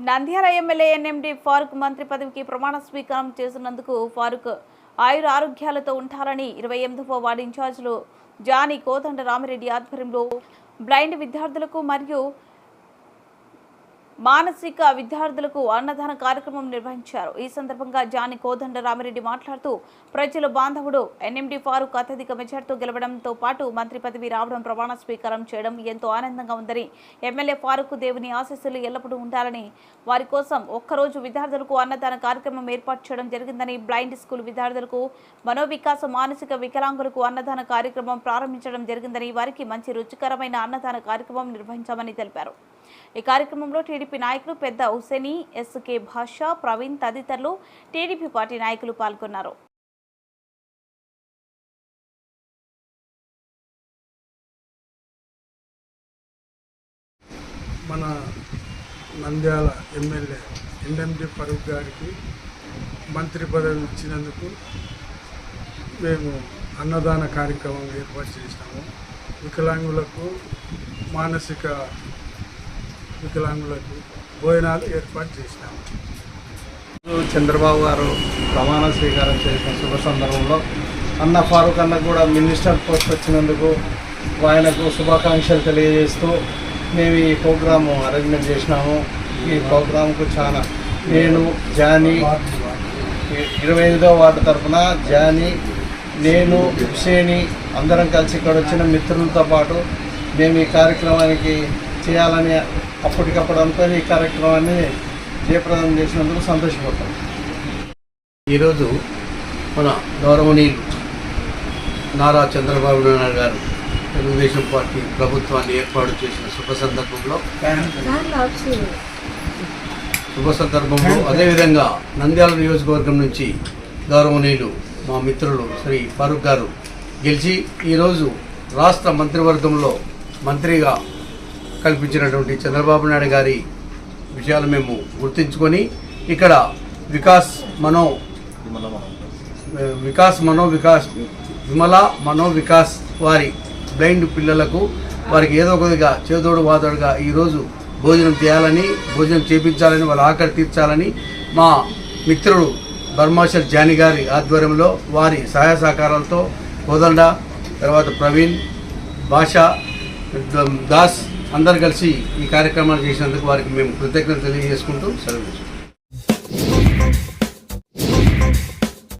Nandyal MLA NMD Farooq మంత్రి పదవికి ప్రమాణ స్వీకారం చేసినందుకు ఫారూక్ ఆయుర ఆరోగ్యాలతో ఉంటారని ఇరవై ఎనిమిదవ వార్డు ఇన్ఛార్జీలు జానీ కోదండ రామిరెడ్డి ఆధ్వర్యంలో బ్లైండ్ విద్యార్థులకు మరియు మానసిక విద్యార్థులకు అన్నదాన కార్యక్రమం నిర్వహించారు. ఈ సందర్భంగా జాని కోదండ రామిరెడ్డి మాట్లాడుతూ ప్రజల బాంధవుడు ఎన్ఎండి ఫారూక్ అత్యధిక మెజార్టీతో గెలవడంతో పాటు మంత్రి పదవి రావడం ప్రమాణ స్వీకారం చేయడం ఎంతో ఆనందంగా ఉందని ఎమ్మెల్యే ఫారూక్ దేవుని ఆశీస్సులు ఎల్లప్పుడూ ఉండాలని వారి కోసం ఒక్కరోజు విద్యార్థులకు అన్నదాన కార్యక్రమం ఏర్పాటు చేయడం జరిగిందని బ్లైండ్ స్కూల్ విద్యార్థులకు మనోవికాస మానసిక వికలాంగులకు అన్నదాన కార్యక్రమం ప్రారంభించడం జరిగిందని వారికి మంచి రుచికరమైన అన్నదాన కార్యక్రమం నిర్వహించామని తెలిపారు. ఈ కార్యక్రమంలో టీడీపీ నాయకులు పెద్ద హుసేని ఎస్కే భాషా ప్రవీణ్ తదితరులు టీడీపీ పార్టీ నాయకులు పాల్గొన్నారు. మన నంద్యాల ఎమ్మెల్యే ఎన్ఎండి ఫరూక్ గారికి మంత్రి పదవి ఇచ్చినందుకు మేము అన్నదాన కార్యక్రమం ఏర్పాటు చేసినాము. వికలాంగులకు మానసిక వికలాంగులకు భోజనాలు ఏర్పాటు చేసినాము చంద్రబాబు గారు ప్రమాణ స్వీకారం చేసిన శుభ సందర్భంలో అన్న ఫారూక్ అన్న కూడా మినిస్టర్ పోస్ట్ వచ్చినందుకు ఆయనకు శుభాకాంక్షలు తెలియజేస్తూ మేము ఈ ప్రోగ్రాము అరేంజ్మెంట్ చేసినాము. ఈ ప్రోగ్రాంకు చాలా నేను జానీ ఇరవై ఐదో వార్డు తరఫున జానీ నేను హుసేని అందరం కలిసి ఇక్కడ వచ్చిన మిత్రులతో పాటు మేము ఈ కార్యక్రమానికి చేయాలని అప్పటికప్పుడు అనుకొని ఈ కార్యక్రమాన్ని జయప్రదం చేసినందుకు సంతోషపడతాం. ఈరోజు మన గౌరవనీయులు నారా చంద్రబాబు నాయుడు గారు తెలుగుదేశం పార్టీ ప్రభుత్వాన్ని ఏర్పాటు చేసిన శుభ సందర్భంలో శుభ సందర్భంలో అదేవిధంగా నంద్యాల నియోజకవర్గం నుంచి గౌరవనీయులు మా మిత్రులు శ్రీ ఫారూక్ గారు గెలిచి ఈరోజు రాష్ట్ర మంత్రివర్గంలో మంత్రిగా కల్పించినటువంటి చంద్రబాబు నాయుడు గారి విషయాలు మేము గుర్తించుకొని ఇక్కడ వికాస్ మనో వికాస్ మనో వికాస్ విమల మనో వికాస్ వారి బ్లైండ్ పిల్లలకు వారికి ఏదో ఒకటిగా చేదోడు వాదోడుగా ఈరోజు భోజనం చేయాలని భోజనం చేపించాలని వాళ్ళ ఆకలి తీర్చాలని మా మిత్రుడు బర్మాషర్ జాని గారి ఆధ్వర్యంలో వారి సహాయ సహకారాలతో కోదండ తర్వాత ప్రవీణ్ భాష దాస్ అందరు కలిసి ఈ కార్యక్రమాలు చేసినందుకు వారికి మేము కృతజ్ఞతలు తెలియజేసుకుంటూ సెలవు